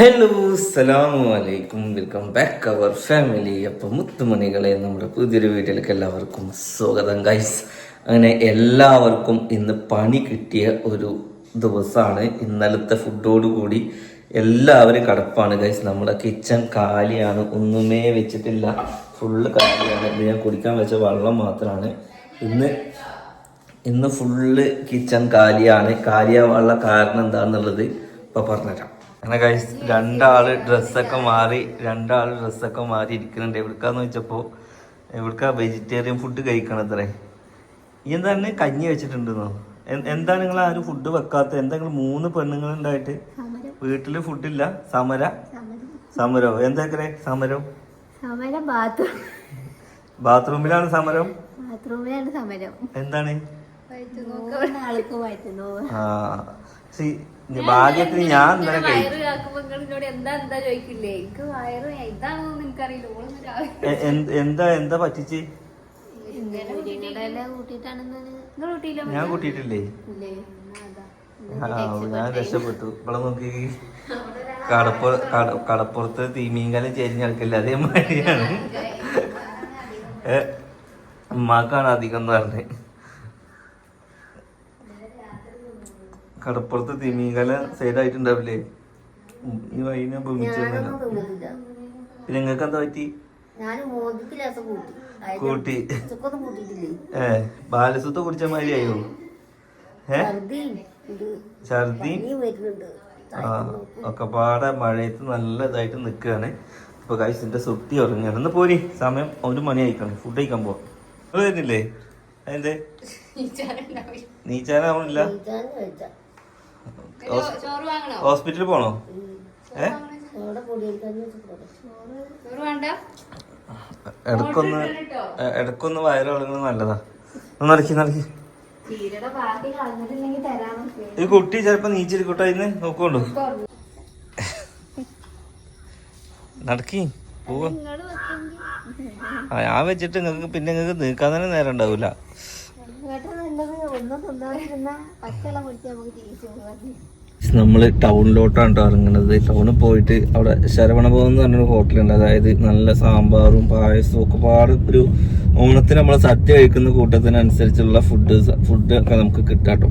Hello സലാമു അലൈക്കും welcome back അവർ family അപ്പൊ മുത്തുമണികളെ നമ്മുടെ പുതിയൊരു വീട്ടിലേക്ക് എല്ലാവർക്കും സ്വാഗതം ഗൈസ് അങ്ങനെ എല്ലാവർക്കും ഇന്ന് പണി കിട്ടിയ ഒരു ദിവസമാണ്. ഇന്നലത്തെ ഫുഡോട് കൂടി എല്ലാവരും കടപ്പാണ് ഗൈസ് നമ്മുടെ കിച്ചൺ കാലിയാണ്. ഒന്നുമേ വെച്ചിട്ടില്ല. ഫുള്ള് കാലിയാണ്. ഇത് ഞാൻ കുടിക്കാൻ വെച്ച വെള്ളം മാത്രമാണ് ഇന്ന് ഇന്ന് ഫുള്ള് കിച്ചൺ കാലിയാണ്. കാലിയാവാനുള്ള കാരണം എന്താണെന്നുള്ളത് ഇപ്പൊ പറഞ്ഞുതരാം. അങ്ങനെ കഴിച്ച് രണ്ടാൾ ഡ്രസ്സൊക്കെ മാറി രണ്ടാൾ ഡ്രസ്സൊക്കെ മാറി ഇരിക്കുന്നുണ്ട്. എവിടുക്കാന്ന് വെച്ചപ്പോ എവിടുക്കാ വെജിറ്റേറിയൻ ഫുഡ് കഴിക്കണത്രേ? ഈ എന്താണ് കഞ്ഞി വെച്ചിട്ടുണ്ടെന്നോ? എന്താ എന്താണ് നിങ്ങൾ ആരും ഫുഡ് വെക്കാത്ത? എന്താ നിങ്ങൾ മൂന്ന് പെണ്ണുങ്ങൾ ഉണ്ടായിട്ട് വീട്ടിൽ ഫുഡില്ല സമര? സമരോ. എന്താക്കറേ സമരം? സമരം ബാത്റൂം ബാത്റൂമിലാണ് സമരം? ബാത്റൂമിലാണ് സമരം. എന്താണ്? ആ ഭാഗ്യത്തിന് ഞാൻ ഇന്നലെ എന്താ എന്താ പറ്റിച്ച്? ഞാൻ കൂട്ടിയിട്ടില്ലേ? ഞാൻ രക്ഷപ്പെട്ടു. ഇവിടെ നോക്കി കടപ്പു കട- കടപ്പുറത്ത് തീമീങ്കലം ചെരിഞ്ഞ ആൾക്കില്ല? അതേമാതിരിയാണ് ഏ, ഉമ്മാക്കാണ് അധികം എന്ന് പറഞ്ഞത്. കടപ്പുറത്ത് തിമീങ്കലം സൈഡായിട്ടുണ്ടാവില്ലേ ആയിട്ടുണ്ടാവില്ലേ? ഈ വൈകിനെ ഭൂമിച്ചൊന്നുമില്ല പിന്നെ നിങ്ങൾക്ക് എന്താ പറ്റി? കൂട്ടി. ഏ ബാലസുത്ത കുടിച്ച മാതിരിയായോ ഏ? ഛർദി ആ ഒക്കെ പാടെ മഴയത്ത് നല്ല ഇതായിട്ട് നിൽക്കുകയാണ് ഇപ്പൊ കഴിച്ചിന്റെ സുപ്തി ഉറങ്ങുകയാണ് ഒന്ന് പോരി. സമയം ഒരു മണി ആയിക്കണം. ഫുഡ് കഴിക്കാൻ പോവാം. വരുന്നില്ലേ? അതെന്തേ? നീച്ചാനാവണില്ല കഴിച്ചാന്ന് കഴിച്ചാ ചോറ് വാങ്ങണോ ഹോസ്പിറ്റലിൽ പോണോ? ഏ? ഇടക്കൊന്ന് ഇടക്കൊന്ന് വയറിളങ്ങുന്നത് നല്ലതാ. ഒന്ന് നടക്കി നടക്കി ഈ കുട്ടി ചെലപ്പോ നീച്ചിരിക്കട്ടോ ഇന്ന്? നോക്കോണ്ടു? നടക്കി. പോവാ. ആ ഞാൻ വെച്ചിട്ട് നിങ്ങൾക്ക് പിന്നെ നിങ്ങൾക്ക് നീക്കാൻ തന്നെ നേരം ഉണ്ടാവൂല. ഒന്നും തിന്നാതിരുന്ന പച്ചവെള്ളം കുടിച്ച് നമുക്ക് തിരിച്ചു പോകാം നമ്മൾ ടൗണിലോട്ടാണ് കേട്ടോ ഇറങ്ങുന്നത് ടൗണിൽ പോയിട്ട് അവിടെ ശരവണഭവൻ എന്ന് പറഞ്ഞൊരു ഹോട്ടലുണ്ട് അതായത് നല്ല സാമ്പാറും പായസവും ഒക്കെ പാട് ഒരു ഓണത്തിന് നമ്മൾ സദ്യ കഴിക്കുന്ന കൂട്ടത്തിനനുസരിച്ചുള്ള ഫുഡ് ഫുഡ് ഒക്കെ നമുക്ക് കിട്ടാട്ടോ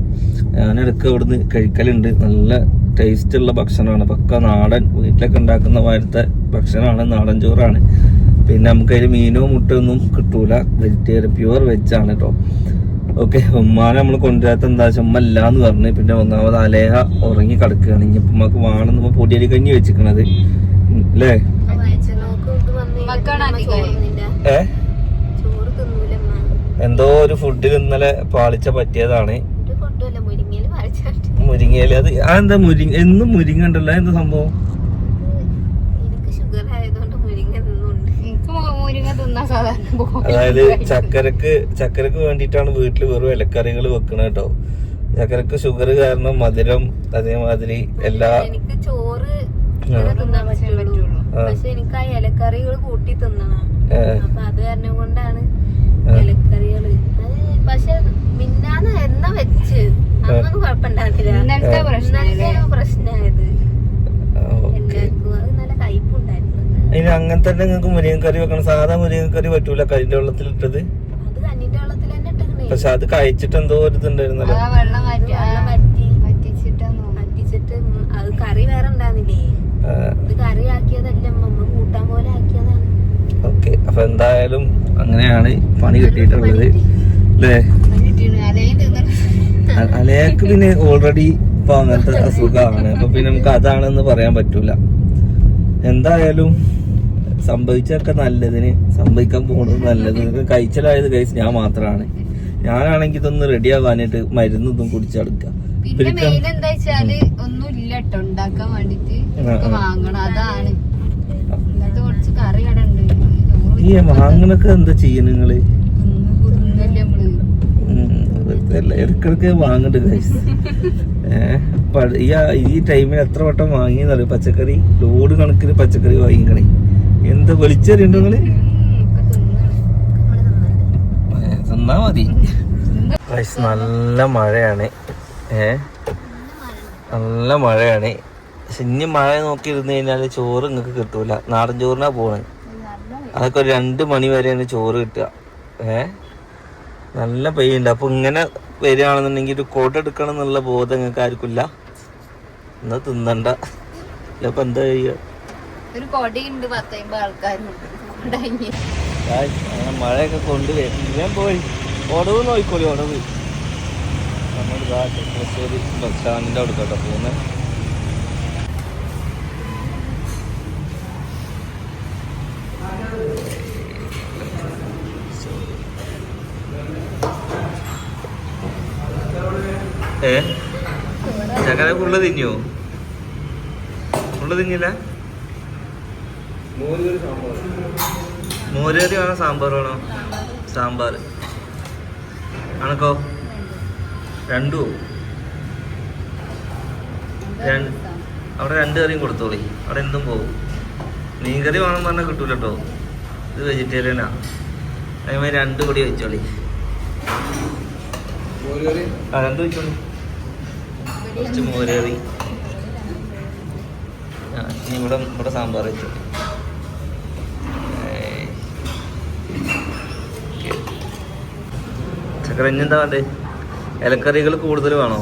ഞാനിടയ്ക്ക് അവിടുന്ന് കഴിക്കലുണ്ട്. നല്ല ടേസ്റ്റ് ഉള്ള ഭക്ഷണമാണ്. പക്ക നാടൻ വീട്ടിലൊക്കെ ഉണ്ടാക്കുന്ന മാതിരത്തെ ഭക്ഷണമാണ്. നാടൻ ചോറാണ്. പിന്നെ നമുക്കതിൽ മീനോ മുട്ടയൊന്നും കിട്ടൂല. വെജിറ്റേറിയൻ പ്യുവർ വെജാണ് കേട്ടോ ഓക്കെ ഉമ്മാനെ നമ്മൾ കൊണ്ടുവരാത്ത എന്താ വെച്ചാൽ ഉമ്മ എന്ന് പറഞ്ഞ് പിന്നെ ഒന്നാമത് അലേഹ ഉറങ്ങി കിടക്കുകയാണ് ഇനിയിപ്പോ ഉമ്മക്ക് വേണം നമ്മ പൊടിയടി കഞ്ഞി വെച്ചിക്കണത്. അല്ലേ. ഏ? എന്തോ ഒരു ഫുഡ് ഇന്നലെ പാളിച്ച പറ്റിയതാണ്. മുരിങ്ങയിൽ അത് ആ എന്താ മുരിങ്ങ എന്നും മുരിങ്ങ ഉണ്ടല്ലോ. എന്താ സംഭവം എനിക്ക് ഷുഗർ ആയതുകൊണ്ട് മുരിങ്ങ തിന്നുണ്ട് എനിക്ക് മു- മുരിങ്ങ തിന്നാൻ സാധാരണ പോകും അതായത് ചക്കരക്ക് ചക്കരക്ക് വേണ്ടിയിട്ടാണ് വീട്ടിൽ വെറും ഇലക്കറികൾ വെക്കണ കേട്ടോ. ചക്കരക്ക് ഷുഗർ കാരണം മധുരം അതേമാതിരി എല്ലാ എനിക്ക് ചോറ് തിന്നാൻ പറ്റുള്ളൂ. പക്ഷെ എനിക്ക് ആ ഇലക്കറികൾ കൂട്ടി തിന്നണം. അപ്പൊ അത് കാരണം കൊണ്ടാണ് ഇലക്കറികൾ. പക്ഷെ മിന്നാന്ന് എന്ന വെച്ച് അന്നൊന്നും കുഴപ്പമുണ്ടായിരുന്നില്ല. പ്രശ്നമായത് ആ, ഓക്കേ. എല്ലാവർക്കും അത് നല്ല അതിന് അങ്ങനെ തന്നെ നിങ്ങൾക്ക് മുരിങ്ങക്കറി വെക്കണം. സാധാ മുരിങ്ങ കറി പറ്റൂല കരിന്റെ വെള്ളത്തിൽ ഇട്ടത്. പക്ഷെ അത് കഴിച്ചിട്ട് എന്തോ ഒരു ഇതുണ്ടായിരുന്നല്ലോ. കറി വേറെ ഇത് കറി ആക്കിയതല്ല നമ്മൾ കൂട്ടാൻ പോലെ ആക്കിയതാണ്. ഓക്കെ. അപ്പൊ എന്തായാലും അങ്ങനെയാണ് പണി കിട്ടിയിട്ടുള്ളത്. അല്ലേ അലയാക്ക് പിന്നെ ഓൾറെഡി ഇപ്പൊ അങ്ങനത്തെ അസുഖമാണ്. അപ്പൊ പിന്നെ നമുക്ക് അതാണെന്ന് പറയാൻ പറ്റൂല. എന്തായാലും സംഭവിച്ചൊക്കെ നല്ലതിന് സംഭവിക്കാൻ പോകുന്നത് നല്ലത് കഴിച്ചലായത് കഴിച്ച് ഞാൻ മാത്രമാണ് ഞാനാണെങ്കിൽ ഇതൊന്ന് റെഡി ആവാനായിട്ട് മരുന്നൊന്നും കുടിച്ചെടുക്കാം പിന്നെ മെയിൻ എന്താ വെച്ചാൽ ഒന്നും ഇല്ല കേട്ടോ ഉണ്ടാക്കാൻ വേണ്ടിട്ട് ഒക്കെ വാങ്ങണം അതാണ്. കുറച്ച് കറി ഈ വാങ്ങണൊക്കെ എന്താ ചെയ്യ നിങ്ങൾ? ഇടക്കിടക്ക് വാങ്ങണ്ട് ഗൈസ് ഏഹ് ഈ ഈ ടൈമിൽ എത്ര വട്ടം വാങ്ങിയെന്നറിയോ? പച്ചക്കറി ലോഡ് കണക്കിന് പച്ചക്കറി വാങ്ങിക്കണേ. എന്താ വെളിച്ചറിയുണ്ടോ നിങ്ങൾ? തിന്നാ. മതി. നല്ല മഴയാണ്. ഏ? നല്ല മഴയാണ്. പക്ഷെ ഇനി മഴ നോക്കി ഇരുന്ന് കഴിഞ്ഞാൽ ചോറ് നിങ്ങൾക്ക് കിട്ടൂല. നാടൻ ചോറിനാ പോണേ. അതൊക്കെ ഒരു രണ്ട് മണി വരെയാണ് ചോറ് കിട്ടുക. ഏ? നല്ല പെയ്യുണ്ട്. അപ്പൊ ഇങ്ങനെ വരികയാണെന്നുണ്ടെങ്കിൽ ഒരു കോട്ട എടുക്കണം എന്നുള്ള ബോധം നിങ്ങൾക്ക് ആർക്കില്ല എന്നാ തിന്നണ്ട. ഇല്ലപ്പൊ എന്താ ചെയ്യുക ഒരു കൊടിയുണ്ട് പത്തമ്പത് ആൾക്കാരുണ്ട്. മഴയൊക്കെ കൊണ്ടുവരും ഞാൻ പോയി. ഒടവ് നോക്കിക്കോളി ഒടവ് സ്റ്റാൻഡിന്റെ അവിടെ കേട്ടോ പോകുന്നത് ഏ? ചക്കര ഫുള്ള് തിന്നോ ഫുള്ള് തിന്നില്ല? മോരുകറി വേണോ സാമ്പാർ വേണോ? സാമ്പാർ. ആണക്കോ? രണ്ടു അവിടെ രണ്ട് കറിയും കൊടുത്തോളി. അവിടെ എന്തും പോകും മീൻകറി വേണം പറഞ്ഞാൽ കിട്ടൂല കേട്ടോ ഇത് വെജിറ്റേറിയനാ. അതേമാതിരി രണ്ട് പൊടി വെച്ചോളി. ആ രണ്ട് വെച്ചോളി. കുറച്ച് മോരുകറി. ഇവിടെ ഇവിടെ സാമ്പാർ വെച്ചോളി. ചക്കര എന്താ വേണ്ടേ ഇലക്കറികൾ കൂടുതൽ വേണോ?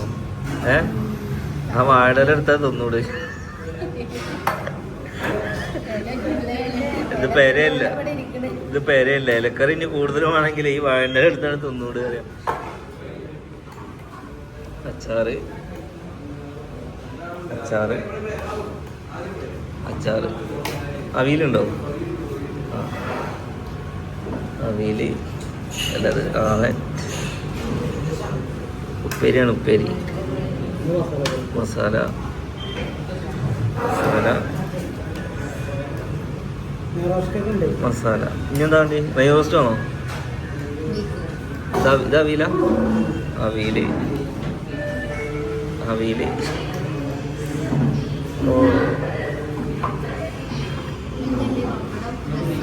ഏ? ആ വാഴ എടുത്താൽ തിന്നൂടെ. ഇത് പേരയല്ല. ഇത് പേരയല്ല. ഇലക്കറി ഇനി കൂടുതൽ വേണമെങ്കിൽ ഈ വാഴന്റെ എടുത്താണ് തിന്നൂട് അച്ചാറ്. അച്ചാറ്. അച്ചാറ്. അവിയലുണ്ടോ? ആ. അവിയൽ. അല്ലത് ആളെ ഉപ്പേരിയാണ് ഉപ്പേരി. മസാല. മസാല. മസാല. ഇനി എന്താ വേണ്ടി? നെയ് റോസ്റ്റ് ആണോ? ഇതാ വീല ആ അവിയൽ? ആ ഓ.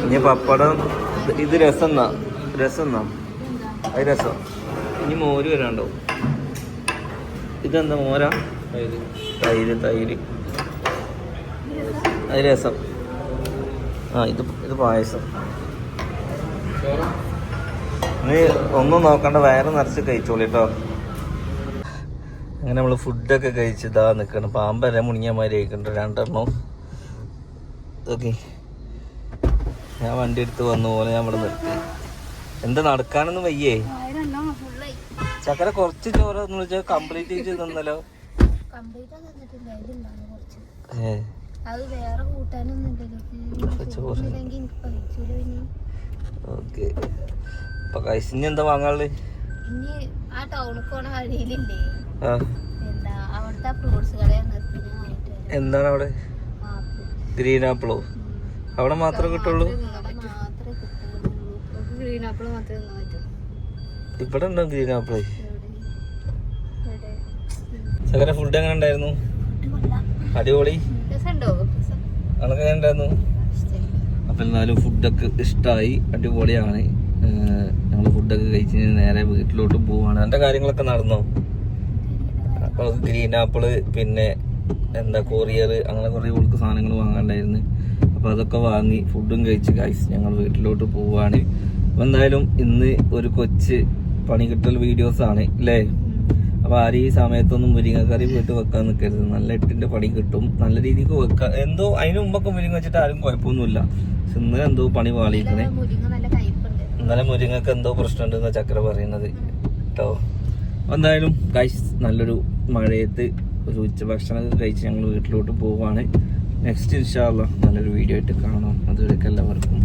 ഇനി പപ്പടം. ഇത് രസം എന്നാ? രസം എന്നാ? അത് രസം. ഇനി മോര് വരാണ്ടോ ഇതെന്താ മോരാ? തൈര്. തൈര് അത് രസം. ആ ഇത് ഇത് പായസം. നീ ഒന്നും നോക്കണ്ട വയറ് നിറച്ച് കഴിച്ചോളി കേട്ടോ അങ്ങനെ നമ്മൾ ഫുഡൊക്കെ കഴിച്ച് ഇതാ നിൽക്കണം പാമ്പര മുണിയമാരി കഴിക്കണ്ട രണ്ടെണ്ണം. ഓക്കെ ഞാൻ വണ്ടി എടുത്ത് വന്ന പോലെ ഞാൻ ഇവിടെ നിർത്തി. എന്താ നടക്കാനൊന്നും വയ്യേ? ചക്കര കുറച്ച് ചോറ് എന്ന് വെച്ചാൽ കംപ്ലീറ്റ് ചെയ്ത് തന്നല്ലോ കംപ്ലീറ്റ് തന്നിട്ടില്ല ഇതിണ്ടാണ് കുറച്ച്. അത് വേറെ കൂട്ടാനൊന്നും ഇനി എന്താ വാങ്ങാനുള്ളത് ഇനി ആ ടൗണിൽ പോണ വഴിയിലില്ലേ? ആ. എന്താ അവിടുത്തെ ഫ്രൂട്ട്സ് കടയാണ്. എന്താണ് അവിടെ? ആപ്പിൾ. ഗ്രീൻ ആപ്പിളോ അവിടെ മാത്രമേ കിട്ടുള്ളൂ? ഗ്രീൻ ആപ്പിൾ മാത്രമേ ഇവിടെ ഉണ്ടോ ഗ്രീൻ ആപ്പിൾ ചക്കര ഫുഡ് എങ്ങനെ ഉണ്ടായിരുന്നു? അടിപൊളി. രസമുണ്ടോ? അതൊക്കെ എങ്ങനെ ഉണ്ടായിരുന്നു? അപ്പൊ എന്നാലും ഫുഡൊക്കെ ഇഷ്ടമായി അടിപൊളിയാണ്. ഞങ്ങൾ ഫുഡൊക്കെ കഴിച്ച് നേരെ വീട്ടിലോട്ട് പോവാണ്. അതിന്റെ കാര്യങ്ങളൊക്കെ നടന്നോ? അപ്പോൾ ഗ്രീൻ ആപ്പിൾ പിന്നെ എന്താ കൊറിയർ അങ്ങനെ കുറേ ഉൾക്ക് സാധനങ്ങൾ വാങ്ങാണ്ടായിരുന്നു. അപ്പോൾ അതൊക്കെ വാങ്ങി ഫുഡും കഴിച്ച് കഴിച്ച് ഞങ്ങൾ വീട്ടിലോട്ട് പോവാണ്. അപ്പോൾ എന്തായാലും ഇന്ന് ഒരു കൊച്ച് പണി കിട്ടൽ വീഡിയോസാണ് അല്ലേ അപ്പോൾ ആരും ഈ സമയത്തൊന്നും മുരിങ്ങക്കറി പോയിട്ട് വെക്കാൻ നിൽക്കരുത് നല്ല എട്ടിന്റെ പണി കിട്ടും. നല്ല രീതിക്ക് വെക്കാം. എന്തോ അതിന് മുമ്പൊക്കെ മുരിങ്ങ വെച്ചിട്ട് ആരും കുഴപ്പമൊന്നുമില്ല. പക്ഷെ ഇന്ന് എന്തോ പണി പാളിയിരിക്കണേ ഇന്നലെ മുരിങ്ങക്ക് എന്തോ പ്രശ്നമുണ്ടെന്ന ചക്ര പറയുന്നത്. കേട്ടോ എന്തായാലും കഴിച്ച് നല്ലൊരു മഴയത്ത് ഒരു ഉച്ചഭക്ഷണമൊക്കെ കഴിച്ച് ഞങ്ങൾ വീട്ടിലോട്ട് പോവാണ്. നെക്സ്റ്റ് ഇൻഷാല്ല നല്ലൊരു വീഡിയോ ആയിട്ട് കാണാം. അതുവരെയൊക്കെ എല്ലാവർക്കും.